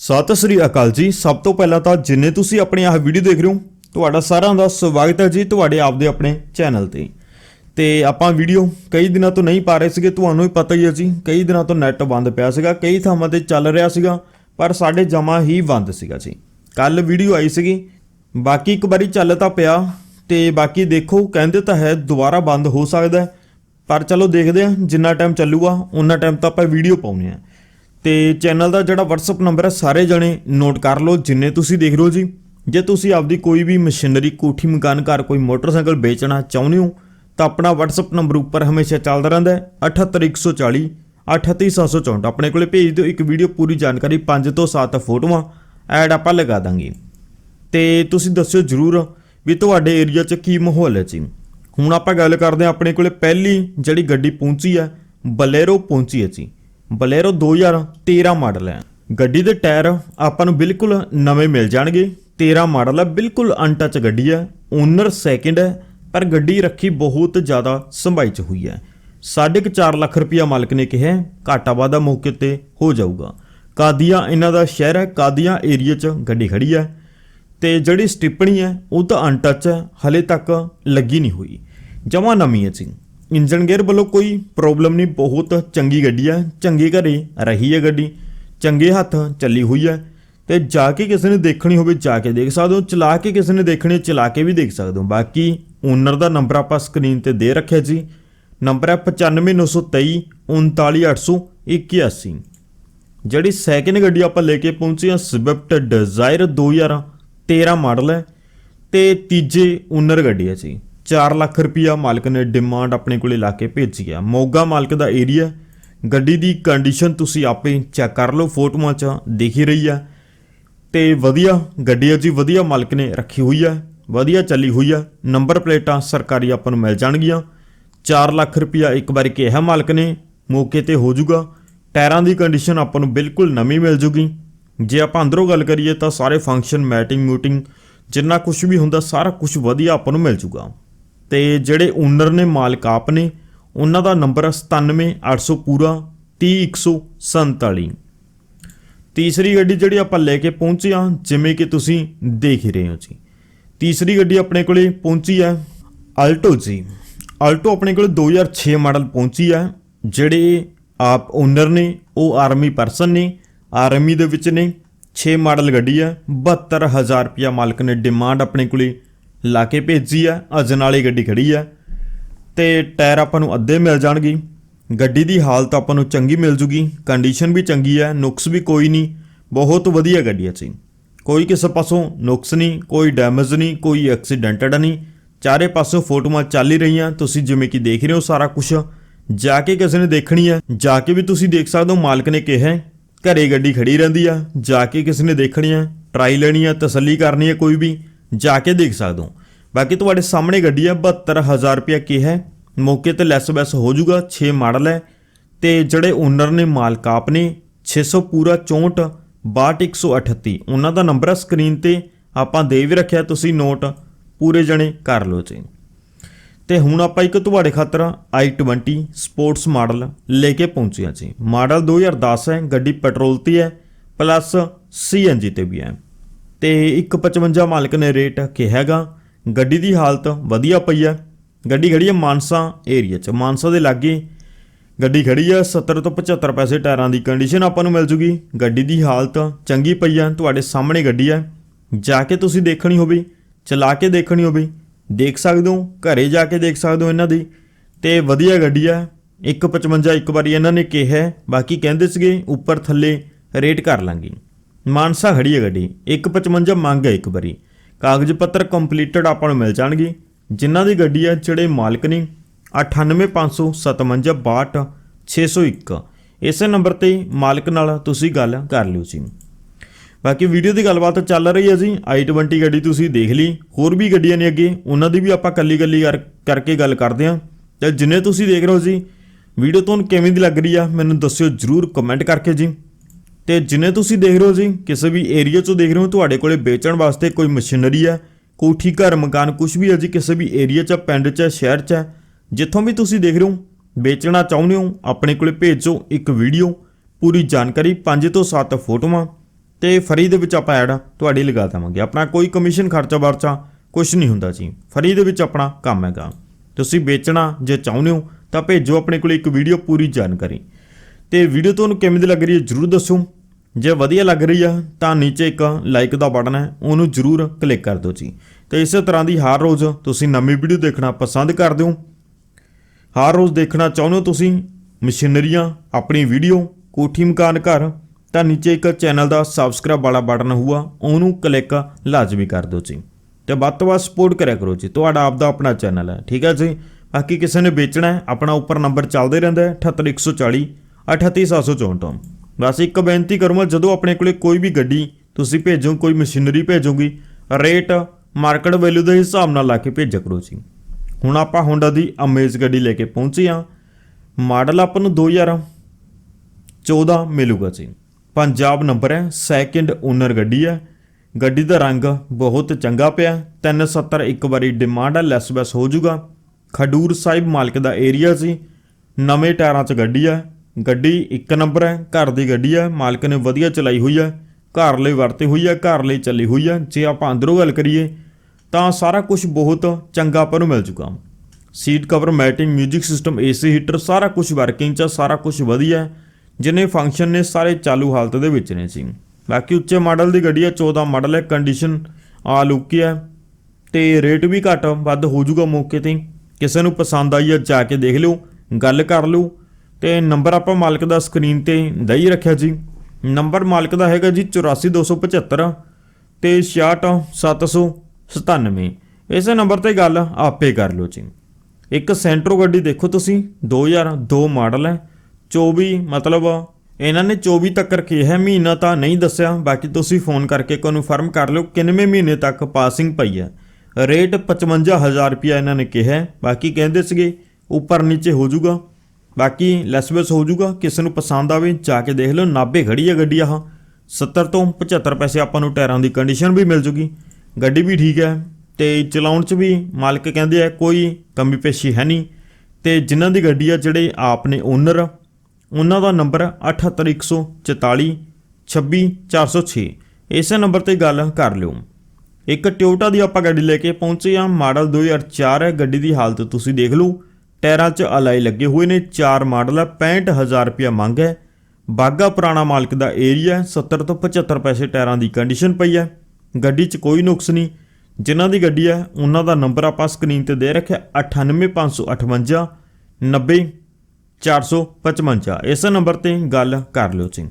ਸਤਿ ਸ੍ਰੀ ਅਕਾਲ ਜੀ। ਸਭ ਤੋਂ ਪਹਿਲਾਂ ਤਾਂ ਜਿੰਨੇ ਤੁਸੀਂ ਆਪਣੀ ਆਹ ਵੀਡੀਓ ਦੇਖ ਰਹੇ ਹੋ, ਤੁਹਾਡਾ ਸਾਰਿਆਂ ਦਾ ਸਵਾਗਤ ਹੈ ਜੀ ਤੁਹਾਡੇ ਆਪਦੇ ਆਪਣੇ ਚੈਨਲ ਤੇ। ਤੇ ਆਪਾਂ ਵੀਡੀਓ ਕਈ ਦਿਨਾਂ ਤੋਂ ਨਹੀਂ ਪਾ ਰਹੇ ਸੀਗੇ, ਤੁਹਾਨੂੰ ਵੀ ਪਤਾ ਹੀ ਹੈ ਜੀ। ਕਈ ਦਿਨਾਂ ਤੋਂ ਨੈਟ ਬੰਦ ਪਿਆ ਸੀਗਾ, ਕਈ ਥਾਵਾਂ ਤੇ ਚੱਲ ਰਿਹਾ ਸੀਗਾ, ਪਰ ਸਾਡੇ ਜਮਾ ਹੀ ਬੰਦ ਸੀਗਾ ਜੀ। ਕੱਲ ਵੀਡੀਓ ਆਈ ਸੀਗੀ, ਬਾਕੀ ਇੱਕ ਵਾਰੀ ਚੱਲ ਤਾਂ ਪਿਆ, ਤੇ ਬਾਕੀ ਦੇਖੋ, ਕਹਿੰਦੇ ਤਾਂ ਹੈ ਦੁਬਾਰਾ ਬੰਦ ਹੋ ਸਕਦਾ ਪਰ ਚਲੋ ਦੇਖਦੇ ਹਾਂ, ਜਿੰਨਾ ਟਾਈਮ ਚੱਲੂਗਾ ਉਨਾ ਟਾਈਮ ਤਾਂ ਆਪਾਂ ਵੀਡੀਓ ਪਾਉਨੇ ਆ ਤੇ ਚੈਨਲ ਦਾ ਜਿਹੜਾ WhatsApp ਨੰਬਰ ਹੈ, ਸਾਰੇ ਜਣੇ ਨੋਟ ਕਰ ਲਓ, ਜਿੰਨੇ ਤੁਸੀਂ ਦੇਖ ਰਹੇ ਹੋ ਜੀ। ਜੇ ਤੁਸੀਂ ਆਪਦੀ ਕੋਈ ਵੀ ਮਸ਼ੀਨਰੀ, ਕੋਠੀ, ਮਕਾਨ, ਘਰ ਕੋਈ ਮੋਟਰਸਾਈਕਲ ਵੇਚਣਾ ਚਾਹੁੰਦੇ ਹੋ, ਤਾਂ ਆਪਣਾ WhatsApp ਨੰਬਰ ਉੱਪਰ ਹਮੇਸ਼ਾ ਚੱਲਦਾ ਰਹਿੰਦਾ ਹੈ 78140 38764 ਆਪਣੇ ਕੋਲੇ ਭੇਜ ਦਿਓ, ਇੱਕ ਵੀਡੀਓ ਪੂਰੀ ਜਾਣਕਾਰੀ 5 ਤੋਂ 7 ਫੋਟੋਆਂ, ਐਡ ਆਪਾਂ ਲਗਾ ਦਾਂਗੇ। ਤੇ ਤੁਸੀਂ ਦੱਸਿਓ ਜਰੂਰ ਵੀ ਤੁਹਾਡੇ ਏਰੀਆ 'ਚ ਕੀ ਮਾਹੌਲ ਹੈ ਜੀ। ਹੁਣ ਆਪਾਂ ਗੱਲ ਕਰਦੇ ਹਾਂ, ਆਪਣੇ ਕੋਲੇ ਪਹਿਲੀ ਜਿਹੜੀ ਗੱਡੀ ਪਹੁੰਚੀ ਹੈ, ਬਲੇਰੋ ਪਹੁੰਚੀ ਹੈ ਜੀ। ਬਲੇਰੋ 2013 ਮਾਡਲ ਹੈ। ਗੱਡੀ ਦੇ ਟਾਇਰ ਆਪਾਂ ਨੂੰ ਬਿਲਕੁਲ ਨਵੇਂ ਮਿਲ ਜਾਣਗੇ। 13 ਮਾਡਲ ਹੈ, ਬਿਲਕੁਲ ਅਨਟੱਚ ਗੱਡੀ ਹੈ ਓਨਰ ਸੈਕਿੰਡ ਹੈ, ਪਰ ਗੱਡੀ ਰੱਖੀ ਬਹੁਤ ਜ਼ਿਆਦਾ ਸੰਭਾਈ ਚ ਹੋਈ ਹੈ। ਸਾਢੇ ਕੁ ਚਾਰ ਲੱਖ ਰੁਪਇਆ ਮਾਲਕ ਨੇ ਕਿਹਾ ਘਾਟਾ ਵਾਧਾ ਮੌਕੇ ਤੇ ਹੋ ਜਾਊਗਾ। ਕਾਦੀਆਂ ਇਹਨਾਂ ਦਾ ਸ਼ਹਿਰ ਹੈ, ਕਾਦੀਆਂ ਏਰੀਆ 'ਚ ਗੱਡੀ ਖੜੀ ਹੈ। ਤੇ ਜਿਹੜੀ ਸਟਿੱਪਣੀ ਹੈ, ਉਹ ਤਾਂ ਅਨਟੱਚ ਹੈ, ਹਲੇ ਤੱਕ ਲੱਗੀ ਨਹੀਂ ਹੋਈ। ਜਮਾ ਨਵੀਂ ਹੈ ਜੀ। ਇੰਜਨ ਗੇਅਰ ਵੱਲੋਂ ਕੋਈ ਪ੍ਰੋਬਲਮ ਨਹੀਂ ਬਹੁਤ ਚੰਗੀ ਗੱਡੀ ਹੈ ਚੰਗੇ ਘਰੇ ਰਹੀ ਹੈ ਗੱਡੀ ਚੰਗੇ ਹੱਥ ਚੱਲੀ ਹੋਈ ਹੈ ਤੇ ਜਾ ਕੇ ਕਿਸੇ ਨੇ ਦੇਖਣੀ ਹੋਵੇ ਜਾ ਕੇ ਦੇਖ ਸਕਦੇ ਹੋ ਚਲਾ ਕੇ ਕਿਸੇ ਨੇ ਦੇਖਣੀ ਹੈ, ਚਲਾ ਕੇ ਵੀ ਦੇਖ ਸਕਦੇ ਹੋ। ਬਾਕੀ ਓਨਰ ਦਾ ਨੰਬਰ ਆਪਾਂ ਸਕਰੀਨ ਤੇ ਦੇ ਰੱਖਿਆ ਜੀ ਨੰਬਰ ਹੈ 959323 39881 ਜਿਹੜੀ ਸੈਕਿੰਡ ਗੱਡੀ ਆਪਾਂ ਲੈ ਕੇ ਪਹੁੰਚੇ ਹਾਂ ਸਵਿਫਟ ਡਿਜ਼ਾਇਰ 2013 ਮਾਡਲ ਹੈ ਤੇ ਤੀਜੇ ਓਨਰ ਗੱਡੀ ਹੈ ਜੀ। 4 ਲੱਖ ਰੁਪਇਆ ਮਾਲਕ ਨੇ ਡਿਮਾਂਡ ਆਪਣੇ ਕੋਲੇ ਲਾ ਕੇ ਭੇਜੀ ਹੈ ਮੋਗਾ ਮਾਲਕ ਦਾ ਏਰੀਆ ਗੱਡੀ ਦੀ ਕੰਡੀਸ਼ਨ ਤੁਸੀਂ ਆਪੇ ਚੈੱਕ ਕਰ ਲਓ, ਫੋਟੋਆਂ 'ਚ ਦਿਖ ਹੀ ਰਹੀ ਹੈ ਤੇ ਵਧੀਆ ਗੱਡੀ ਹੈ ਜੀ ਵਧੀਆ ਮਾਲਕ ਨੇ ਰੱਖੀ ਹੋਈ ਹੈ ਵਧੀਆ ਚੱਲੀ ਹੋਈ ਹੈ ਨੰਬਰ ਪਲੇਟਾਂ ਸਰਕਾਰੀ ਆਪਾਂ ਨੂੰ ਮਿਲ ਜਾਣਗੀਆਂ। 4 ਲੱਖ ਰੁਪਇਆ ਇੱਕ ਵਾਰੀ ਕਿਹਾ ਮਾਲਕ ਨੇ, ਮੌਕੇ ਤੇ ਹੋ ਜਾਊਗਾ। ਟਾਇਰਾਂ ਦੀ ਕੰਡੀਸ਼ਨ ਆਪਾਂ ਨੂੰ ਬਿਲਕੁਲ ਨਵੀਂ ਮਿਲ ਜੂਗੀ ਜੇ ਆਪਾਂ ਅੰਦਰੋਂ ਗੱਲ ਕਰੀਏ ਤਾਂ ਸਾਰੇ ਫੰਕਸ਼ਨ ਮੈਟਿੰਗ ਮੂਟਿੰਗ ਜਿੰਨਾ ਕੁਝ ਵੀ ਹੁੰਦਾ, ਸਾਰਾ ਕੁਝ ਵਧੀਆ ਆਪਾਂ ਨੂੰ ਮਿਲ ਜੂਗਾ ਤੇ ਜਿਹੜੇ ਓਨਰ ਨੇ, ਮਾਲਕ ਆਪ ਨੇ, ਉਹਨਾਂ ਦਾ ਨੰਬਰ ਹੈ 97800 ਪੂਰਾ 30147 ਤੀਸਰੀ ਗੱਡੀ ਜਿਹੜੀ ਆਪਾਂ ਲੈ ਕੇ ਪਹੁੰਚੇ ਹਾਂ, ਜਿਵੇਂ ਕਿ ਤੁਸੀਂ ਦੇਖ ਹੀ ਰਹੇ ਹੋ ਜੀ। ਤੀਸਰੀ ਗੱਡੀ ਆਪਣੇ ਕੋਲੇ ਪਹੁੰਚੀ ਹੈ ਆਲਟੋ ਜੀ। ਆਲਟੋ ਆਪਣੇ ਕੋਲੇ 2006 ਮਾਡਲ ਪਹੁੰਚੀ ਹੈ, ਜਿਹੜੇ ਆਪ ਓਨਰ ਨੇ, ਉਹ ਆਰਮੀ ਪਰਸਨ ਨੇ ਆਰਮੀ ਦੇ ਵਿੱਚ ਨੇ 6 ਮਾਡਲ ਗੱਡੀ ਹੈ 72000 ਰੁਪਇਆ ਮਾਲਕ ਨੇ ਡਿਮਾਂਡ ਆਪਣੇ ਕੋਲੇ ਲਾ ਕੇ ਭੇਜੀ ਹੈ ਅਜਨਾਲੇ ਗੱਡੀ ਖੜੀ ਹੈ ਤੇ ਟਾਇਰ ਆਪਾਂ ਨੂੰ ਅੱਧੇ ਮਿਲ ਜਾਣਗੇ। ਗੱਡੀ ਦੀ ਹਾਲਤ ਆਪਾਂ ਨੂੰ ਚੰਗੀ ਮਿਲ ਜੂਗੀ ਕੰਡੀਸ਼ਨ ਵੀ ਚੰਗੀ ਹੈ ਨੁਕਸ ਵੀ ਕੋਈ ਨਹੀਂ ਬਹੁਤ ਵਧੀਆ ਗੱਡੀ ਹੈ ਜੀ। ਕੋਈ ਕਿਸੇ ਪਾਸੋਂ ਨੁਕਸ ਨਹੀਂ ਕੋਈ ਡੈਮੇਜ ਨਹੀਂ ਕੋਈ ਐਕਸੀਡੈਂਟਡ ਨਹੀਂ। ਚਾਰੇ ਪਾਸੋਂ ਫੋਟੋਆਂ ਚੱਲ ਹੀ ਰਹੀਆਂ ਤੁਸੀਂ ਜਿਵੇਂ ਕਿ ਦੇਖ ਰਹੇ ਹੋ ਸਾਰਾ ਕੁਝ ਜਾ ਕੇ ਕਿਸੇ ਨੇ ਦੇਖਣੀ ਹੈ ਜਾ ਕੇ ਵੀ ਤੁਸੀਂ ਦੇਖ ਸਕਦੇ ਹੋ ਮਾਲਕ ਨੇ ਕਿਹਾ ਹੈ, ਘਰੇ ਗੱਡੀ ਖੜੀ ਰਹਿੰਦੀ ਆ। ਜਾ ਕੇ ਕਿਸੇ ਨੇ ਦੇਖਣੀ ਹੈ ਟਰਾਈ ਲੈਣੀ ਹੈ ਤਸੱਲੀ ਕਰਨੀ ਹੈ ਕੋਈ ਵੀ। ਜਾ ਕੇ ਦੇਖ ਸਕਦੇ ਹੋ। ਬਾਕੀ ਤੁਹਾਡੇ ਸਾਹਮਣੇ ਗੱਡੀ ਹੈ 72000 ਰੁਪਇਆ ਕਿਹਾ ਹੈ। ਮੌਕੇ ਤੇ ਲੈਸ ਬੈਸ ਹੋ ਜਾਊਗਾ 6 ਮਾਡਲ ਹੈ। ਤੇ ਜਿਹੜੇ ਓਨਰ ਨੇ, ਮਾਲਕ ਆਪ ਨੇ 600 ਪੂਰਾ 64 62138 ਉਹਨਾਂ ਦਾ ਨੰਬਰ ਹੈ ਸਕਰੀਨ ਤੇ। ਆਪਾਂ ਦੇ ਵੀ ਰੱਖਿਆ, ਤੁਸੀਂ ਨੋਟ ਪੂਰੇ ਜਣੇ ਕਰ ਲਓ ਜੀ ਤੇ ਹੁਣ ਆਪਾਂ ਇੱਕ ਤੁਹਾਡੇ ਖਾਤਰ i20 ਸਪੋਰਟਸ ਮਾਡਲ ਲੈ ਕੇ ਪਹੁੰਚਿਆ ਜੀ। ਮਾਡਲ 2010 ਹੈ, ਗੱਡੀ ਪੈਟਰੋਲ ਤੇ ਹੈ ਪਲੱਸ ਸੀਐਨਜੀ ਤੇ ਵੀ ਹੈ। ਤੇ 155 ਮਾਲਕ ਨੇ ਰੇਟ ਕਿਹਾਗਾ ਗੱਡੀ ਦੀ ਹਾਲਤ ਵਧੀਆ ਪਈ ਹੈ ਗੱਡੀ ਖੜੀ ਹੈ ਮਾਨਸਾ ਏਰੀਆ 'ਚ। ਮਾਨਸਾ ਦੇ ਲਾਗੇ ਗੱਡੀ ਖੜੀ ਹੈ 70 ਤੋਂ 75 ਪੈਸੇ ਟਾਇਰਾਂ ਦੀ ਕੰਡੀਸ਼ਨ ਆਪਾਂ ਨੂੰ ਮਿਲ ਜੂਗੀ। ਗੱਡੀ ਦੀ ਹਾਲਤ ਚੰਗੀ ਪਈ ਹੈ ਤੁਹਾਡੇ ਸਾਹਮਣੇ ਗੱਡੀ ਹੈ ਜਾ ਕੇ ਤੁਸੀਂ ਦੇਖਣੀ ਹੋਵੇ, ਚਲਾ ਕੇ ਦੇਖਣੀ ਹੋਵੇ। ਦੇਖ ਸਕਦੇ ਹੋ, ਘਰੇ ਜਾ ਕੇ ਦੇਖ ਸਕਦੇ ਹੋ ਇਹਨਾਂ ਦੀ। ਤੇ ਵਧੀਆ ਗੱਡੀ ਹੈ 155 ਇੱਕ ਵਾਰੀ ਇਹਨਾਂ ਨੇ ਕਿਹਾ ਬਾਕੀ ਕਹਿੰਦੇ ਸੀਗੇ, ਉੱਪਰ ਥੱਲੇ ਰੇਟ ਕਰ ਲਾਂਗੇ। ਮਾਨਸਾ ਖੜੀ ਹੈ ਗੱਡੀ। 155 ਮੰਗ ਹੈ ਇੱਕ ਵਾਰੀ। ਕਾਗਜ਼ ਪੱਤਰ ਕੰਪਲੀਟਡ ਆਪਾਂ ਨੂੰ ਮਿਲ ਜਾਣਗੇ। ਜਿਨ੍ਹਾਂ ਦੀ ਗੱਡੀ ਹੈ, ਜਿਹੜੇ ਮਾਲਕ ਨੇ 985557 601 ਇਸੇ ਨੰਬਰ ਤੇ ਮਾਲਕ ਨਾਲ ਤੁਸੀਂ ਗੱਲ ਕਰ ਲਿਓ ਜੀ। ਬਾਕੀ ਵੀਡੀਓ ਦੀ ਗੱਲਬਾਤ ਚੱਲ ਰਹੀ ਹੈ ਜੀ। i20 ਗੱਡੀ ਤੁਸੀਂ ਦੇਖ ਲਈ। ਹੋਰ ਵੀ ਗੱਡੀਆਂ ਨੇ ਅੱਗੇ। ਉਹਨਾਂ ਦੀ ਵੀ ਆਪਾਂ ਕੱਲੀ ਕੱਲੀ ਕਰ- ਕਰਕੇ ਗੱਲ ਕਰਦੇ ਹਾਂ। ਤੇ ਜਿੰਨੇ ਤੁਸੀਂ ਦੇਖ ਰਹੇ ਹੋ ਜੀ, ਵੀਡੀਓ ਤੁਹਾਨੂੰ ਕਿਵੇਂ ਦੀ ਲੱਗ ਰਹੀ ਆ, ਮੈਨੂੰ ਦੱਸਿਓ। ਜਰੂਰ ਕਮੈਂਟ ਕਰਕੇ ਜੀ। ਤੇ ਜਿੰਨੇ ਤੁਸੀਂ ਦੇਖ ਰਹੇ ਹੋ ਜੀ, ਕਿਸੇ ਵੀ ਏਰੀਆ 'ਚੋਂ ਦੇਖ ਰਹੇ ਹੋ, ਤੁਹਾਡੇ ਕੋਲੇ ਵੇਚਣ ਵਾਸਤੇ ਕੋਈ ਮਸ਼ੀਨਰੀ ਹੈ, ਕੋਠੀ, ਘਰ, ਮਕਾਨ ਕੁਝ ਵੀ ਹੈ ਜੀ, ਕਿਸੇ ਵੀ ਏਰੀਆ 'ਚ, ਪਿੰਡ 'ਚ, ਸ਼ਹਿਰ 'ਚ ਜਿੱਥੋਂ ਵੀ ਤੁਸੀਂ ਦੇਖ ਰਹੇ ਹੋ, ਵੇਚਣਾ ਚਾਹੁੰਦੇ ਹੋ, ਆਪਣੇ ਕੋਲੇ ਭੇਜੋ ਇੱਕ ਵੀਡੀਓ ਪੂਰੀ ਜਾਣਕਾਰੀ 5 ਤੋਂ 7 ਫੋਟੋਆਂ, ਤੇ ਫਰੀ ਦੇ ਵਿੱਚ ਆਪਾਂ ਐਡ ਤੁਹਾਡੀ ਲਗਾ ਦੇਵਾਂਗੇ। ਆਪਣਾ ਕੋਈ ਕਮਿਸ਼ਨ ਖਰਚਾ ਵਰਚਾ ਕੁਝ ਨਹੀਂ ਹੁੰਦਾ ਜੀ। ਫਰੀ ਦੇ ਵਿੱਚ ਆਪਣਾ ਕੰਮ ਹੈਗਾ। ਤੁਸੀਂ ਵੇਚਣਾ ਜੇ ਚਾਹੁੰਦੇ ਹੋ, ਤਾਂ ਭੇਜੋ ਆਪਣੇ ਕੋਲ ਇੱਕ ਵੀਡੀਓ ਪੂਰੀ ਜਾਣਕਾਰੀ। ਤੇ ਵੀਡੀਓ ਤੁਹਾਨੂੰ ਕਿਵੇਂ ਦੀ ਲੱਗ ਰਹੀ ਹੈ ਜਰੂਰ ਦੱਸੋ। ਜੇ ਵਧੀਆ ਲੱਗ ਰਹੀ ਆ, ਤਾਂ ਨੀਚੇ ਇੱਕ ਲਾਈਕ ਦਾ ਬਟਨ ਹੈ, ਉਹਨੂੰ ਜਰੂਰ ਕਲਿੱਕ ਕਰ ਦਿਓ ਜੀ। ਤੇ ਇਸੇ ਤਰ੍ਹਾਂ ਦੀ ਹਰ ਰੋਜ਼ ਤੁਸੀਂ ਨਵੀਂ ਵੀਡੀਓ ਦੇਖਣਾ ਪਸੰਦ ਕਰਦੇ ਹੋ। ਹਰ ਰੋਜ਼ ਦੇਖਣਾ ਚਾਹੁੰਦੇ ਹੋ ਤੁਸੀਂ ਮਸ਼ੀਨਰੀਆਂ, ਆਪਣੀ ਵੀਡੀਓ ਕੋਠੀ ਮਕਾਨ ਘਰ, ਤਾਂ ਨੀਚੇ ਇੱਕ ਚੈਨਲ ਦਾ ਸਬਸਕ੍ਰਾਈਬ ਵਾਲਾ ਬਟਨ ਹੋਊਗਾ, ਉਹਨੂੰ ਕਲਿੱਕ ਲਾਜ਼ਮੀ ਕਰ ਦਿਓ ਜੀ। ਤੇ ਵੱਧ ਤੋਂ ਵੱਧ ਸਪੋਰਟ ਕਰਿਆ ਕਰੋ ਜੀ, ਤੁਹਾਡਾ ਆਪਦਾ ਆਪਣਾ ਚੈਨਲ ਹੈ, ਠੀਕ ਹੈ ਜੀ? ਬਾਕੀ ਕਿਸੇ ਨੇ ਵੇਚਣਾ ਹੈ, ਆਪਣਾ ਉੱਪਰ ਨੰਬਰ ਚੱਲਦੇ ਰਹਿੰਦਾ ਹੈ 78140 38764 ਤੋਂ। ਬਸ ਇੱਕ ਬੇਨਤੀ ਕਰੂੰਗਾ ਜਦੋਂ ਆਪਣੇ ਕੋਲੇ ਕੋਈ ਵੀ ਗੱਡੀ ਤੁਸੀਂ ਭੇਜੋ, ਕੋਈ ਮਸ਼ੀਨਰੀ ਭੇਜੋਗੀ, ਰੇਟ, ਮਾਰਕੀਟ ਵੈਲਿਊ ਦੇ ਹਿਸਾਬ ਨਾਲ ਲਾ ਕੇ ਭੇਜਿਆ ਕਰੋ ਜੀ। ਹੁਣ ਆਪਾਂ ਹੋਂਡਾ ਦੀ ਅਮੇਜ਼ ਗੱਡੀ ਲੈ ਕੇ ਪਹੁੰਚੇ ਹਾਂ। ਮਾਡਲ ਆਪਾਂ ਨੂੰ 2014 ਮਿਲੂਗਾ ਜੀ। ਪੰਜਾਬ ਨੰਬਰ ਹੈ ਸੈਕਿੰਡ ਓਨਰ ਗੱਡੀ ਹੈ। ਗੱਡੀ ਦਾ ਰੰਗ ਬਹੁਤ ਚੰਗਾ ਪਿਆ 370 ਇੱਕ ਵਾਰੀ ਡਿਮਾਂਡ ਹੈ ਲੈਸ ਬੈਸ ਹੋ ਜਾਊਗਾ। ਖਡੂਰ ਸਾਹਿਬ ਮਾਲਕ ਦਾ ਏਰੀਆ ਸੀ ਨਵੇਂ ਟਾਇਰਾਂ 'ਚ ਗੱਡੀ ਹੈ। ਗੱਡੀ ਇੱਕ ਨੰਬਰ ਹੈ, ਘਰ ਦੀ ਗੱਡੀ ਹੈ, ਮਾਲਕ ਨੇ ਵਧੀਆ ਚਲਾਈ ਹੋਈ ਹੈ, ਘਰ ਲਈ ਵਰਤੀ ਹੋਈ ਹੈ, ਘਰ ਲਈ ਚੱਲੀ ਹੋਈ ਹੈ। ਜੇ ਆਪਾਂ ਅੰਦਰੋਂ ਗੱਲ ਕਰੀਏ, ਤਾਂ ਸਾਰਾ ਕੁਝ ਬਹੁਤ ਚੰਗਾ ਆਪਾਂ ਨੂੰ ਮਿਲ ਚੁੱਕਾ। Seat cover, matting, 뮤직 system, AC heater, ਸਾਰਾ ਕੁਝ ਵਰਕਿੰਗ 'ਚ ਸਾਰਾ ਕੁਝ ਵਧੀਆ ਜਿੰਨੇ ਫੰਕਸ਼ਨ ਨੇ, ਸਾਰੇ ਚਾਲੂ ਹਾਲਤ ਦੇ ਵਿੱਚ ਨੇ ਸੀ ਬਾਕੀ ਉੱਚੇ ਮਾਡਲ ਦੀ ਗੱਡੀ ਹੈ 14 ਮਾਡਲ ਹੈ ਕੰਡੀਸ਼ਨ ਆਲ ਓਕੇ ਹੈ। ਤੇ ਰੇਟ ਵੀ ਘੱਟ, ਵੱਧ ਹੋ ਜਾਊਗਾ ਮੌਕੇ ਤੇ। ਕਿਸੇ ਨੂੰ ਪਸੰਦ ਆਈ ਹੈ, ਜਾ ਕੇ ਦੇਖ ਲਿਓ, ਗੱਲ ਕਰ ਲਿਓ। ਤੇ ਨੰਬਰ ਆਪਾਂ ਮਾਲਕ ਦਾ ਸਕਰੀਨ ਤੇ ਦਈ ਰੱਖਿਆ ਜੀ। ਨੰਬਰ ਮਾਲਕ ਦਾ ਹੈਗਾ ਜੀ 84275 ਤੇ 66797 ਇਸੇ ਨੰਬਰ ਤੇ ਗੱਲ ਆਪੇ ਕਰ ਲਓ ਜੀ। ਇੱਕ ਸੈਂਟਰੋ ਗੱਡੀ ਦੇਖੋ ਤੁਸੀਂ 2002 ਮਾਡਲ ਹੈ। 24 ਮਤਲਬ ਇਹਨਾਂ ਨੇ 24 ਤੱਕ ਰੱਖੀ ਹੈ, ਮਹੀਨਾ ਤਾਂ ਨਹੀਂ ਦੱਸਿਆ। ਬਾਕੀ ਤੁਸੀਂ ਫੋਨ ਕਰਕੇ ਕਨਫਰਮ ਕਰ ਲਿਓ, ਕਿੰਨਵੇਂ ਮਹੀਨੇ ਤੱਕ ਪਾਸਿੰਗ ਪਈ ਹੈ। ਰੇਟ 55000 ਰੁਪਿਆ ਇਹਨਾਂ ਨੇ ਕਿਹਾ ਬਾਕੀ ਕਹਿੰਦੇ ਸੀਗੇ, ਉੱਪਰ ਨੀਚੇ ਹੋ ਜਾਊਗਾ। ਬਾਕੀ ਲੈਸਬੈਸ ਹੋ ਜਾਊਗਾ, ਕਿਸੇ ਨੂੰ ਪਸੰਦ ਆਵੇ, ਜਾ ਕੇ ਦੇਖ ਲਓ, ਨਾਭੇ ਖੜੀ ਆ ਗੱਡੀ ਆਹ। 70 ਤੋਂ 75 ਪੈਸੇ ਆਪਾਂ ਨੂੰ ਟਾਇਰਾਂ ਦੀ ਕੰਡੀਸ਼ਨ ਵੀ ਮਿਲ ਜੂਗੀ। ਗੱਡੀ ਵੀ ਠੀਕ ਹੈ, ਤੇ ਚਲਾਉਣ 'ਚ ਵੀ ਮਾਲਕ ਕਹਿੰਦੇ ਆ, ਕੋਈ ਕਮੀ ਪੇਸ਼ੀ ਹੈ ਨਹੀਂ। ਤੇ ਜਿਨ੍ਹਾਂ ਦੀ ਗੱਡੀ ਆ, ਜਿਹੜੇ ਆਪ ਨੇ ਓਨਰ ਉਹਨਾਂ ਦਾ ਨੰਬਰ 78144 26406 ਇਸੇ ਨੰਬਰ ਤੇ ਗੱਲ ਕਰ ਲਿਓ। ਇੱਕ ਟਿਓਟਾ ਦੀ ਆਪਾਂ ਗੱਡੀ ਲੈ ਕੇ ਪਹੁੰਚੇ ਆ ਮਾਡਲ 2004 ਹੈ, ਗੱਡੀ ਦੀ ਹਾਲਤ ਤੁਸੀਂ ਦੇਖ ਲਓ। ਟਾਇਰਾਂ 'ਚ ਅਲਾਈ ਲੱਗੇ ਹੋਏ ਨੇ ਚਾਰ ਮਾਡਲ ਹੈ 65000 ਰੁਪਇਆ ਮੰਗ ਹੈ। ਬਾਗਾ ਪੁਰਾਣਾ ਮਾਲਕ ਦਾ ਏਰੀਆ ਹੈ 70 ਤੋਂ 75 ਪੈਸੇ ਟਾਇਰਾਂ ਦੀ ਕੰਡੀਸ਼ਨ ਪਈ ਹੈ। ਗੱਡੀ 'ਚ ਕੋਈ ਨੁਕਸ ਨਹੀਂ। ਜਿਨ੍ਹਾਂ ਦੀ ਗੱਡੀ ਹੈ, ਉਹਨਾਂ ਦਾ ਨੰਬਰ ਆਪਾਂ ਸਕਰੀਨ ਤੇ ਦੇ ਰੱਖਿਆ 98558 90 455 ਇਸ ਨੰਬਰ ਤੇ ਗੱਲ ਕਰ ਲਿਓ ਜੀ।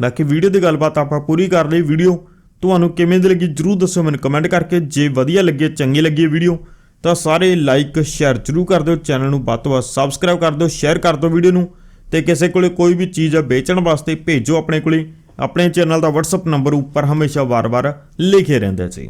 ਬਾਕੀ ਵੀਡੀਓ ਦੀ ਗੱਲਬਾਤ ਆਪਾਂ ਪੂਰੀ ਕਰ ਲਈ ਵੀਡੀਓ। ਤੁਹਾਨੂੰ ਕਿਵੇਂ ਦੀ ਲੱਗੀ ਜਰੂਰ ਦੱਸੋ ਮੈਨੂੰ ਕਮੈਂਟ ਕਰਕੇ। ਜੇ ਵਧੀਆ ਲੱਗੇ, ਚੰਗੀ ਲੱਗੀ ਵੀਡੀਓ ਤਾਂ ਸਾਰੇ ਲਾਈਕ ਸ਼ੇਅਰ ਜਰੂਰ ਕਰ ਦਿਓ ਚੈਨਲ ਨੂੰ ਵੱਧ ਤੋਂ ਵੱਧ ਸਬਸਕ੍ਰਾਈਬ ਕਰ ਦਿਓ ਸ਼ੇਅਰ ਕਰ ਦਿਓ ਵੀਡੀਓ ਨੂੰ ਤੇ ਕਿਸੇ ਕੋਲੇ ਕੋਈ ਵੀ ਚੀਜ਼ ਵੇਚਣ ਵਾਸਤੇ ਭੇਜੋ ਆਪਣੇ ਕੋਲੇ। ਆਪਣੇ ਚੈਨਲ ਦਾ WhatsApp ਨੰਬਰ ਉੱਪਰ ਹਮੇਸ਼ਾ ਵਾਰ-ਵਾਰ ਲਿਖੇ ਰਹਿੰਦਾ ਜੀ।